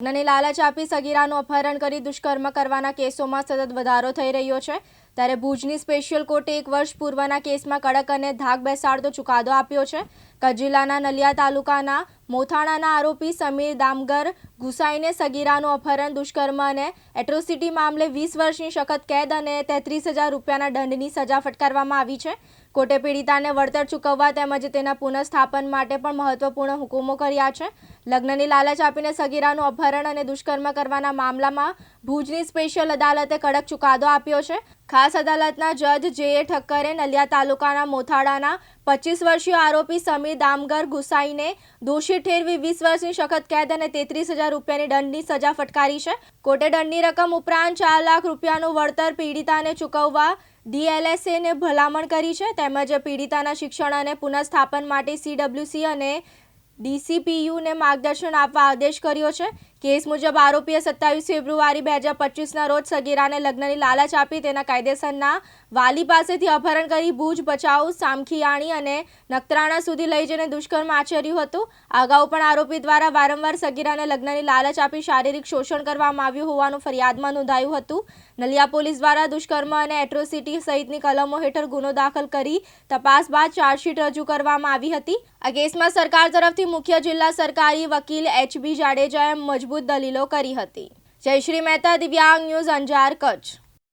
લગ્નની લાલચ આપી સગીરાનું અપહરણ કરી દુષ્કર્મ કરવાના કેસોમાં સતત વધારો થઈ રહ્યો છે. ત્યારે ભુજની સ્પેશિયલ કોર્ટે એક વર્ષ પૂર્વના કેસમાં કડક અને ધાક બેસાડતો ચુકાદો આપ્યો છે. કચ્છ જિલ્લાના નલિયા તાલુકાના મોથાણાના આરોપી સમીર દામગર ગુસાઈને સગીરાનું અપહરણ, દુષ્કર્મ અને એટ્રોસિટી મામલે વીસ વર્ષની સખત કેદ અને તેત્રીસ હજાર રૂપિયાના દંડની સજા ફટકારવામાં આવી છે. કોર્ટે પીડિતાને વળતર ચૂકવવા તેમજ તેના પુનઃસ્થાપન માટે પણ મહત્વપૂર્ણ હુકુમો કર્યા છે. લગ્નની લાલચ આપીને સગીરાનું અપહરણ અને દુષ્કર્મ કરવાના મામલામાં ભુજની સ્પેશિયલ અદાલતે કડક ચુકાદો આપ્યો છે. ખાસ અદાલતના જજ જે. એ. ઠક્કરે નલિયા તાલુકાના મોથાડાના પચીસ વર્ષીય આરોપી સમીર દામગર ગુસાઈને દોષી ઠેરવી વીસ વર્ષની સખત કેદ અને તેત્રીસ હજાર રૂપિયાની દંડની સજા ફટકારી છે. કોર્ટે દંડની રકમ ઉપરાંત ચાર લાખ રૂપિયાનું વળતર પીડિતાને ચૂકવવા ડીએલએસએને ભલામણ કરી છે. તેમજ પીડિતાના શિક્ષણ અને પુનઃસ્થાપન માટે સીડબ્લ્યુસી અને ડીસીપીયુને માર્ગદર્શન આપવા આદેશ કર્યો છે. કેસ મુજબ આરોપીએ સત્તાવીસ ફેબ્રુઆરી બે હજાર પચીસના રોજ સગીરાને લગ્નની લાલચ આપી તેના કાયદેસરના વાલી પાસેથી અપહરણ કરી ભુજ બચાવ સામખિયાણી અને નખત્રાણા સુધી લઈ જઈને દુષ્કર્મ આચર્યું હતું. અગાઉ પણ આરોપી દ્વારા વારંવાર સગીરાને લગ્નની લાલચ આપી શારીરિક શોષણ કરવામાં આવ્યું હોવાનું ફરિયાદમાં નોંધાયું હતું. નલિયા પોલીસ દ્વારા દુષ્કર્મ અને એટ્રોસિટી સહિતની કલમો હેઠળ ગુનો દાખલ કરી તપાસ બાદ ચાર્જશીટ રજૂ કરવામાં આવી હતી. આ કેસમાં સરકાર તરફથી મુખ્ય જિલ્લા સરકારી વકીલ એચબી જાડેજાએ મજબૂત દલીલો કરી હતી. જયશ્રી મહેતા, દિવ્યાંગ ન્યૂઝ અંજાર, કચ્છ.